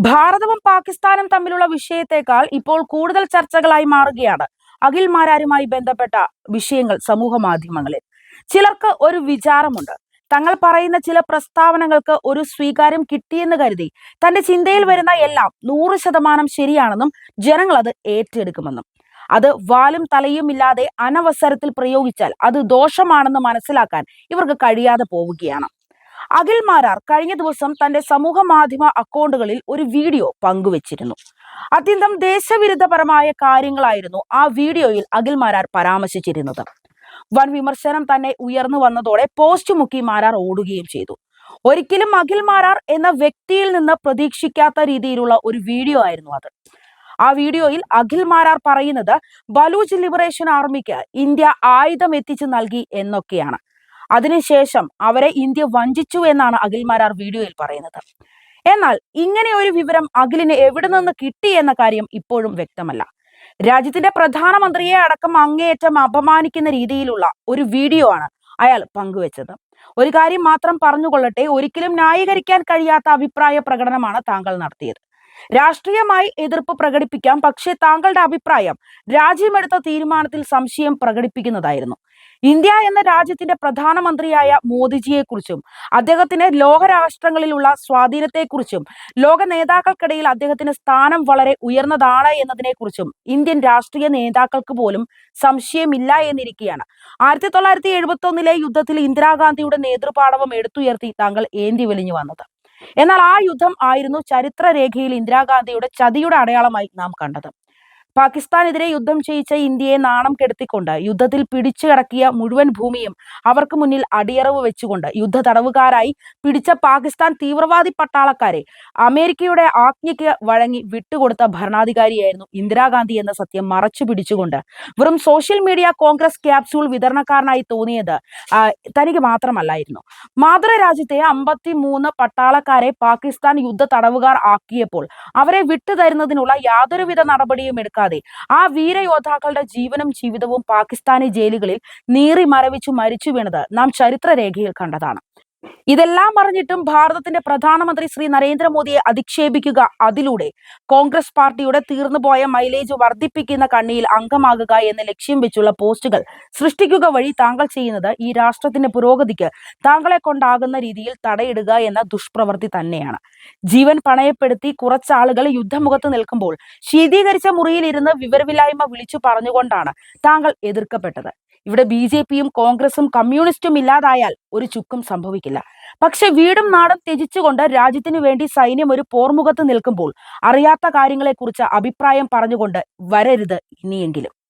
ഭാരതവും പാകിസ്ഥാനും തമ്മിലുള്ള വിഷയത്തെക്കാൾ ഇപ്പോൾ കൂടുതൽ ചർച്ചകളായി മാറുകയാണ്. അഖിൽമാരാരുമായി ബന്ധപ്പെട്ട വിഷയങ്ങൾ സമൂഹ മാധ്യമങ്ങളിൽ. ചിലർക്ക് ഒരു വിചാരമുണ്ട്. തങ്ങൾ പറയുന്ന ചില പ്രസ്താവനകൾക്ക് ഒരു സ്വീകാര്യം കിട്ടിയെന്ന് കരുതി. തന്റെ ചിന്തയിൽ വരുന്ന എല്ലാം നൂറ് ശതമാനം ശരിയാണെന്നും ജനങ്ങൾ അത് ഏറ്റെടുക്കുമെന്നും. അത് വാലും തലയും ഇല്ലാതെ അനവസരത്തിൽ പ്രയോഗിച്ചാൽ അത് ദോഷമാണെന്ന് മനസ്സിലാക്കാൻ ഇവർക്ക് കഴിയാതെ പോവുകയാണ്. അഖിൽ മാരാർ കഴിഞ്ഞ ദിവസം തന്റെ സമൂഹ മാധ്യമ അക്കൗണ്ടുകളിൽ ഒരു വീഡിയോ പങ്കുവച്ചിരുന്നു. അത്യന്തം ദേശവിരുദ്ധപരമായ കാര്യങ്ങളായിരുന്നു ആ വീഡിയോയിൽ അഖിൽ മാരാർ പരാമർശിച്ചിരുന്നത്. വൻ വിമർശനം തന്നെ ഉയർന്നു വന്നതോടെ പോസ്റ്റ് മുക്കി മാരാർ ഓടുകയും ചെയ്തു. ഒരിക്കലും അഖിൽ മാരാർ എന്ന വ്യക്തിയിൽ നിന്ന് പ്രതീക്ഷിക്കാത്ത രീതിയിലുള്ള ഒരു വീഡിയോ ആയിരുന്നു അത്. ആ വീഡിയോയിൽ അഖിൽ മാരാർ പറയുന്നത് ബലൂച്ച് ലിബറേഷൻ ആർമിക്ക് ഇന്ത്യ ആയുധം എത്തിച്ചു നൽകി എന്നൊക്കെയാണ്. അതിനുശേഷം അവരെ ഇന്ത്യ വഞ്ചിച്ചു എന്നാണ് അഖിൽ മാരാർ വീഡിയോയിൽ പറയുന്നത്. എന്നാൽ ഇങ്ങനെ ഒരു വിവരം അഖിലിന് എവിടെ നിന്ന് കിട്ടി എന്ന കാര്യം ഇപ്പോഴും വ്യക്തമല്ല. രാജ്യത്തിന്റെ പ്രധാനമന്ത്രിയെ അടക്കം അങ്ങേയറ്റം അപമാനിക്കുന്ന രീതിയിലുള്ള ഒരു വീഡിയോ ആണ് അയാൾ പങ്കുവച്ചത്. ഒരു കാര്യം മാത്രം പറഞ്ഞുകൊള്ളട്ടെ ഒരിക്കലും ന്യായീകരിക്കാൻ കഴിയാത്ത അഭിപ്രായ പ്രകടനമാണ് താങ്കൾ നടത്തിയത്. രാഷ്ട്രീയമായി എതിർപ്പ് പ്രകടിപ്പിക്കാം പക്ഷേ താങ്കളുടെ അഭിപ്രായം രാജ്യമെടുത്ത തീരുമാനത്തിൽ സംശയം പ്രകടിപ്പിക്കുന്നതായിരുന്നു. ഇന്ത്യ എന്ന രാജ്യത്തിന്റെ പ്രധാനമന്ത്രിയായ മോദിജിയെക്കുറിച്ചും അദ്ദേഹത്തിന് ലോകരാഷ്ട്രങ്ങളിലുള്ള സ്വാധീനത്തെക്കുറിച്ചും ലോക നേതാക്കൾക്കിടയിൽ അദ്ദേഹത്തിന്റെ സ്ഥാനം വളരെ ഉയർന്നതാണ് എന്നതിനെക്കുറിച്ചും ഇന്ത്യൻ രാഷ്ട്രീയ നേതാക്കൾക്ക് പോലും സംശയമില്ല എന്നിരിക്കുകയാണ്. ആയിരത്തി തൊള്ളായിരത്തി എഴുപത്തി ഒന്നിലെ യുദ്ധത്തിൽ ഇന്ദിരാഗാന്ധിയുടെ നേതൃപാടവം എടുത്തുയർത്തി താങ്കൾ ഏന്തി വലിഞ്ഞു വന്നത്. എന്നാൽ ആ യുദ്ധം ആയിരുന്നു ചരിത്രരേഖയിൽ ഇന്ദിരാഗാന്ധിയുടെ ചതിയുടെ അടയാളമായി നാം കണ്ടത്. പാകിസ്ഥാനെതിരെ യുദ്ധം ചെയ്യിച്ച ഇന്ത്യയെ നാണം കെടുത്തിക്കൊണ്ട് യുദ്ധത്തിൽ പിടിച്ചു കിടക്കിയ മുഴുവൻ ഭൂമിയും അവർക്ക് മുന്നിൽ അടിയറവ് വെച്ചുകൊണ്ട് യുദ്ധ തടവുകാരായി പിടിച്ച പാകിസ്ഥാൻ തീവ്രവാദി പട്ടാളക്കാരെ അമേരിക്കയുടെ ആജ്ഞയ്ക്ക് വഴങ്ങി വിട്ടുകൊടുത്ത ഭരണാധികാരിയായിരുന്നു ഇന്ദിരാഗാന്ധി എന്ന സത്യം മറച്ചു പിടിച്ചുകൊണ്ട്. വെറും സോഷ്യൽ മീഡിയ കോൺഗ്രസ് ക്യാപ്സ്യൂൾ വിതരണക്കാരനായി തോന്നിയത് തനിക്ക് മാത്രമല്ലായിരുന്നു. മാതൃരാജ്യത്തെ അമ്പത്തി മൂന്ന് പട്ടാളക്കാരെ പാകിസ്ഥാൻ യുദ്ധ തടവുകാർ ആക്കിയപ്പോൾ അവരെ വിട്ടുതരുന്നതിനുള്ള യാതൊരുവിധ നടപടിയും എടുക്കാൻ നോക്കാതെ ആ വീരയോദ്ധാക്കളുടെ ജീവനും ജീവിതവും പാകിസ്ഥാനി ജയിലുകളിൽ നീറി മരവിച്ചു മരിച്ചു വീണത് നാം ചരിത്രരേഖയിൽ കണ്ടതാണ്. ഇതെല്ലാം അറിഞ്ഞിട്ടും ഭാരതത്തിന്റെ പ്രധാനമന്ത്രി ശ്രീ നരേന്ദ്രമോദിയെ അധിക്ഷേപിക്കുക അതിലൂടെ കോൺഗ്രസ് പാർട്ടിയുടെ തീർന്നുപോയ മൈലേജ് വർദ്ധിപ്പിക്കുന്ന കണ്ണിയിൽ അംഗമാകുക എന്ന ലക്ഷ്യം വെച്ചുള്ള പോസ്റ്റുകൾ സൃഷ്ടിക്കുക വഴി താങ്കൾ ചെയ്യുന്നത് ഈ രാഷ്ട്രത്തിന്റെ പുരോഗതിക്ക് താങ്കളെ കൊണ്ടാകുന്ന രീതിയിൽ തടയിടുക എന്ന ദുഷ്പ്രവൃത്തി തന്നെയാണ്. ജീവൻ പണയപ്പെടുത്തി കുറച്ചാളുകൾ യുദ്ധമുഖത്ത് നിൽക്കുമ്പോൾ ശീതീകരിച്ച മുറിയിലിരുന്ന് വിവരമില്ലായ്മ വിളിച്ചു പറഞ്ഞുകൊണ്ടാണ് താങ്കൾ എതിർക്കപ്പെട്ടത്. ഇവിടെ ബി ജെ പിയും കോൺഗ്രസും കമ്മ്യൂണിസ്റ്റും ഇല്ലാതായാൽ ഒരു ചുക്കും സംഭവിക്കില്ല. പക്ഷെ വീടും നാടും ത്യജിച്ചുകൊണ്ട് രാജ്യത്തിനു വേണ്ടി സൈന്യം ഒരു പോർമുഖത്ത് നിൽക്കുമ്പോൾ അറിയാത്ത കാര്യങ്ങളെക്കുറിച്ച് അഭിപ്രായം പറഞ്ഞുകൊണ്ട് വരരുത് ഇനിയെങ്കിലും.